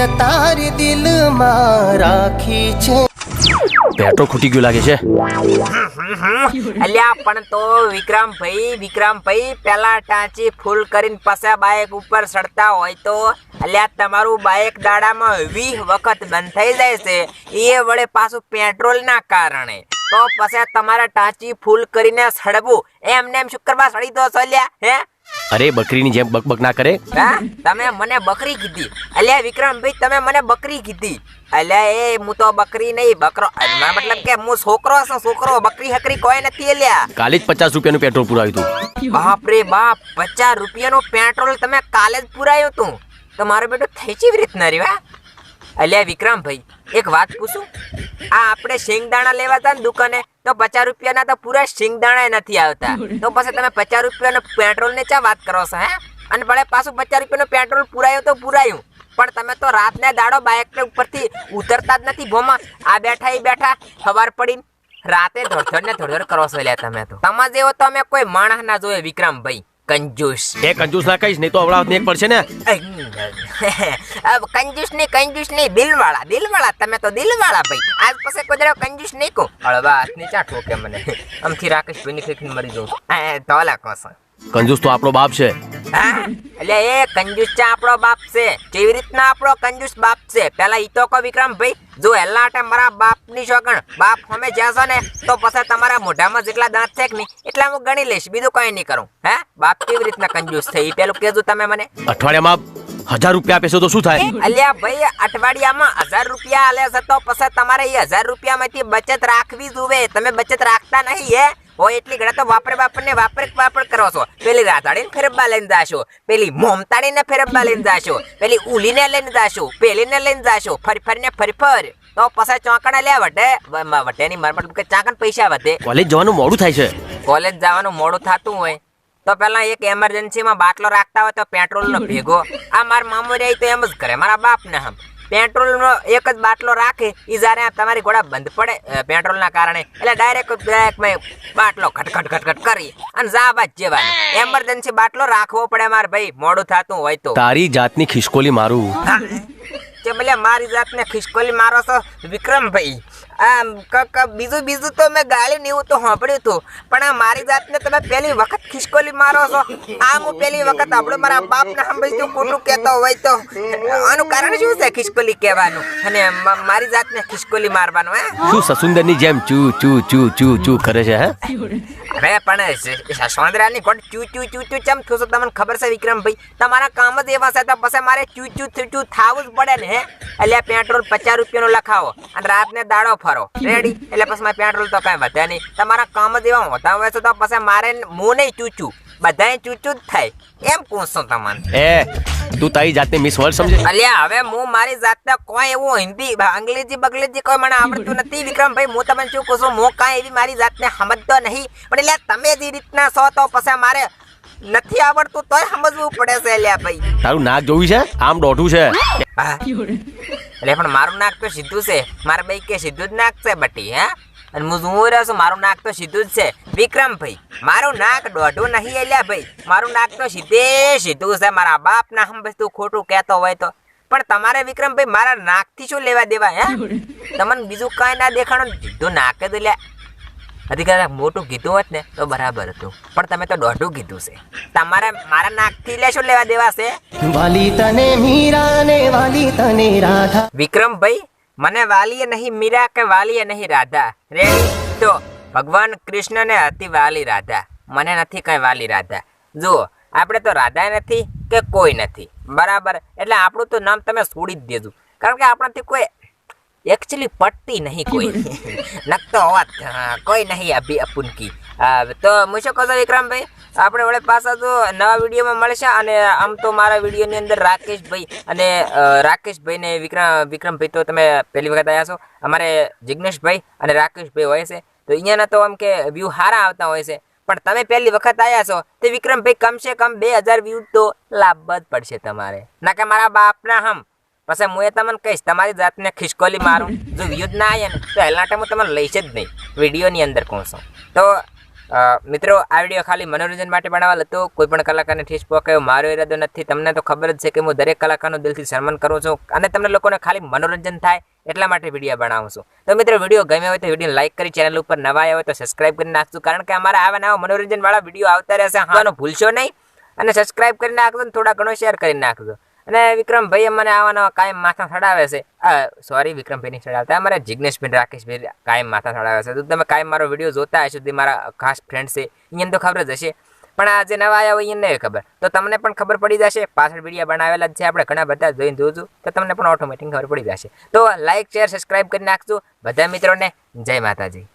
તસવીર તારી દિલમાં રાખી છે. પેટો ખૂટી ગયું લાગે છે. અલ્યા પણ તો વિક્રમભાઈ વિક્રમભાઈ પેલા ટાંચી ફૂલ કરીને પાછા બાઇક ઉપર ચડતા હોય તો અલ્યા તમારું બાઇક દાડામાં વીસ વખત બંધ થઈ જાય છે. એ વડે પાછું પેટ્રોલ ના કારણે. તો પછી તમારા ટાંચી ફૂલ કરીને સડવું. એમને એમ શુક્રવાર સડી દો છો અલ્યા હે? અરે બકરીની જેમ બકબક ના કરે? તમે મને બકરી કીધી. અલ્યા વિક્રમભાઈ તમે મને બકરી કીધી. અલ્યા એ હું તો બકરી નહીં બકરો. મતલબ કે હું છોકરો છું છોકરો બકરી હકરી કોઈ નથી અલ્યા. કાલે જ પચાસ રૂપિયાનું પેટ્રોલ પુરાવ્યું હતું બાપ રે બાપ પચાસ રૂપિયાનું પેટ્રોલ તમે કાલે જ પુરાયું તું. તો મારો બેટો થઈ કેવી રીતના રહ્યો અલ્યા વિક્રમભાઈ, એક વાત પૂછું? આ આપણે શેંગદાણા લેવા હતા ને દુકાને, તો પચાસ રૂપિયાના તો પૂરા શેંગદાણા નથી આવતા. તો પછી તમે પચાસ રૂપિયાનો પેટ્રોલ ને ચા વાત કરો છો, હે? અને ભલે પાછું પચાસ રૂપિયાનો પેટ્રોલ પુરાયું તો પુરાયું. પણ તમે તો રાતને દાડો બાઇક ઉપરથી ઉતરતા જ નથી ભોમાં. આ બેઠા એ બેઠા સવાર પડીને રાતે ધોડધડ ને ધોડધડ કરો છો, લ્યા તમે તો. તમારા જેવો તો અમે કોઈ માણસ ના જોયે, વિક્રમભાઈ. કંજૂસ. એ કંજૂસ ના કહીશ નહીં તો અવળાવત એક પડશે ને. કંજુસ નહીં કંજુસ નહીં દિલવાળા દિલવાળા તમે તો દિલવાળા ભાઈ. આજ પછી કોઈ કંજુસ નહીં કહો. અળવા હાથની ચાટો કે મને. આમથી રાકેશ ભાઈની ફેંકીને મરી જાઉં તો અલા કહો કંજુસ તો આપણો બાપ છે. હા? એટલે એ કંજૂસ છે આપણો બાપ છે. કેવી રીતના આપણો કંજૂસ બાપ છે? પેલા ઈ તો કો વિક્રમ ભાઈ જો હેલા આટે મારા બાપની શોગણ બાપ અમે જ્યાં ને તો પછી તમારા મોઢામાં જેટલા દાંત છે કે નહીં એટલા હું ગણી લઈશ. બીજું કઈ નહીં કરું. હે? બાપ કેવી રીતના કંજૂસ છે? એ પેલું કેજો તમે મને. અઠવાડિયામાં હજાર રૂપિયા આપેશો તો શું થાય? અલ્યા ભાઈ અઠવાડિયામાં હજાર રૂપિયા આલે છે તો પછી તમારે એ હજાર રૂપિયામાંથી બચત રાખવી જોવે. તમે બચત રાખતા નહીં હે? હોય એટલી ઘણા તો વાપરે વાપર ને વાપરે વાપર કરો છો. પેલી રાધાડીને ફેરબા લઈને જાશો. પેલી મોમતાડીને ફેરબા લઈને જાશો. પેલી ઉલીને લઈને જાશો. પેલીને લઈને જાશો. ફરી ફરીને ફરી ફર. તો પછી ચોંકણા લે વટે વટે ની માર મતલબ કે ચાંકણ પૈસા વધે. કોલેજ જવાનું મોડું થાય છે. કોલેજ જવાનું મોડું થતું હોય. તો પેલા એક એમરજન્સીમાં બાટલો રાખતા હોય તો પેટ્રોલનો ભેગો. આ મારા મામો રહી તો એમ જ કરે. મારા બાપને હમ. પેટ્રોલનો એક જ બાટલો રાખે એ જ્યારે તમારી ઘોડા બંધ પડે પેટ્રોલના કારણે એટલે ડાયરેક્ટ ડાયરેક્ટ બાટલો ખટખટ ખટખટ કરી અને જા બાદ જેવા એમરજન્સી બાટલો રાખવો પડે મારે ભાઈ મોડું થતું હોય તો. તારી જાતની ખિસકોલી મારું. કે ભલે મારી જાતને ખિસકોલી મારો છો વિક્રમભાઈ આમ, ક- બીજું બીજું તો મેં ગાળ્યું ને એવું તો સાંભળ્યું હતું પણ આ મારી જાતને તમે પહેલી વખત ખિસકોલી મારો છો. આ હું પહેલી વખત આપણે મારા બાપને સાંભળ્યું ખોટું કહેતો હોય તો. આનું કારણ શું છે ખિસકોલી કહેવાનું? અને મારી જાતને ખિસકોલી મારવાનું, હે? શું સસુંદરની જેમ ચૂ ચૂ ચૂ ચૂ ચૂ કરે છે, હે? અરે પણ સોંદરાની કોટ ચૂ ચૂ ચૂ ચૂ ચમ થયું તમને ખબર છે વિક્રમભાઈ? તમારા કામ જ એવા છે તો પછી મારે ચૂ ચૂ ચૂ ચૂ થાવું જ પડે ને એટલે પેટ્રોલ પચાસ રૂપિયાનું લખાવો અને રાતને દાડો ફરો. રેડી એટલે પછી મારે પેટ્રોલ તો કાંઈ વધે નહીં. તમારા કામ જ એવા હોતા હોય તો પછી મારે હું નહીં ચૂચું. બધાય ચૂચું જ થાય. એમ પૂછશો તમને. તું તારી જાતને મિસ વર્લ્ડ સમજે? અલ્યા હવે હું મારી જાતને કોઈ એવું હિન્દી અંગ્રેજી બગલેજી કોઈ મને આવડતું નથી વિક્રમભાઈ હું તમને શું કહું છું હું કાંઈ એવી મારી જાતને સમજતો નહીં. પણ એટલે તમે જે રીતના છો તો પછી મારે નથી આવડતું તોય સમજવું પડે છે અલ્યા ભાઈ. તારું નાક જોયું છે? આમ દોઢું છે. એટલે પણ મારું નાક તો સીધું છે. મારા ભાઈ કે સીધું જ નાક છે બટી હે? અને હું શું રહ્યો છું? મારું નાક તો સીધું જ છે. વિક્રમભાઈ મારું નાક દોઢું નહીં અલ્યા ભાઈ. મારું નાક તો સીધે સીધું છે. મારા બાપ ના હમ તું ખોટું કહેતો હોય તો. પણ તમારે વિક્રમભાઈ મારા નાકથી શું લેવા દેવા હે? તમને બીજું કાંઈ ના દેખાણો? સીધું નાક જ લે. કદાચ મોટું કીધું હોત ને તો બરાબર હતું. પણ તમે તો દોઢું કીધું છે. તમારે મારા નાકથી લે શું લેવા દેવા છે? વાલી તને મીરા ને વાલી તને રાધા. વિક્રમભાઈ મને વાલીએ નહીં મીરા કે વાલીએ નહીં રાધા. રેડી તો ભગવાન કૃષ્ણને હતી વાલી રાધા. મને નથી કઈ વાલી રાધા. જુઓ આપણે તો રાધા નથી કે કોઈ નથી. બરાબર? એટલે આપણું તો નામ તમે છોડી જ દેજો. કારણ કે આપણાથી કોઈ એકચ્યુઅલી પટતી નહીં કોઈ. નકતો હોવા કોઈ નહીં અભી અપુનકી કી તો હું શું કહું છું વિક્રમભાઈ? આપણે વળે પાછા તો નવા વિડીયોમાં મળશે અને આમ તો મારા વિડીયોની અંદર રાકેશભાઈ અને રાકેશભાઈ ને વિક્રમ, વિક્રમભાઈ તો તમે પહેલી વખત આવ્યા છો. અમારે જિગ્નેશભાઈ અને રાકેશભાઈ હોય છે. તો અહીંયાના તો આમ કે વ્યૂ સારા આવતા હોય છે. પણ તમે પહેલી વખત આવ્યા છો, તે વિક્રમભાઈ કમસે કમ બે હજાર વ્યૂ તો લાભ જ પડશે તમારે. ના કે મારા બાપના હમ. પછી હું એ તમને કહીશ, તમારી જાતને ખિસકોલી મારું. જો વ્યૂ જ ના આવે ને, તો હેલા ટાઈમ હું તમને લઈશ જ નહીં. વિડીયોની અંદર કહું છું. તો મિત્રો, આ વીડિયો ખાલી મનોરંજન માટે બનાવેલ હતો કોઈ પણ કલાકારને ઠીસ પહોંચાયો મારો ઈરાદો નથી. તમને તો ખબર જ છે કે હું દરેક કલાકારનું દિલથી સન્માન કરું છું અને તમને લોકોને ખાલી મનોરંજન થાય એટલા માટે વીડિયો બનાવું છું. તો મિત્રો, વીડિયો ગમ્યો હોય તો વીડિયો લાઈક કરી, ચેનલ ઉપર નવા આવ્યો તો સબસ્ક્રાઇબ કરી નાખજો, કારણ કે અમારા આવા નવા મનોરંજન વાળા વીડિયો આવતા રહેશે, હાનો ભૂલશો નહીં. અને સબસ્ક્રાઇબ કરી નાખજો થોડા ઘણો શેર કરી નાખજો. અને વિક્રમભાઈ અમને આવા નવા કાયમ માથા ચડાવે છે. સોરી વિક્રમભાઈ નહીં ચડાવતા, અમારે જિજ્ઞેશભાઈ રાકેશભાઈ કાયમ માથા ચડાવે છે. તો તમે કાયમ મારો વીડિયો જોતા હશો તે મારા ખાસ ફ્રેન્ડ છે અહીંયા તો ખબર જ હશે. પણ આ જે નવા આવ્યા હોય એને નહીં ખબર. તો તમને પણ ખબર પડી જશે, પાછળ વિડીયા બનાવેલા જ છે, આપણે ઘણા બધા જોઈને જોજો, તો તમને પણ ઓટોમેટિક ખબર પડી જશે. તો લાઇક શેર સબસ્ક્રાઈબ કરી નાખજો. બધા મિત્રોને જય માતાજી.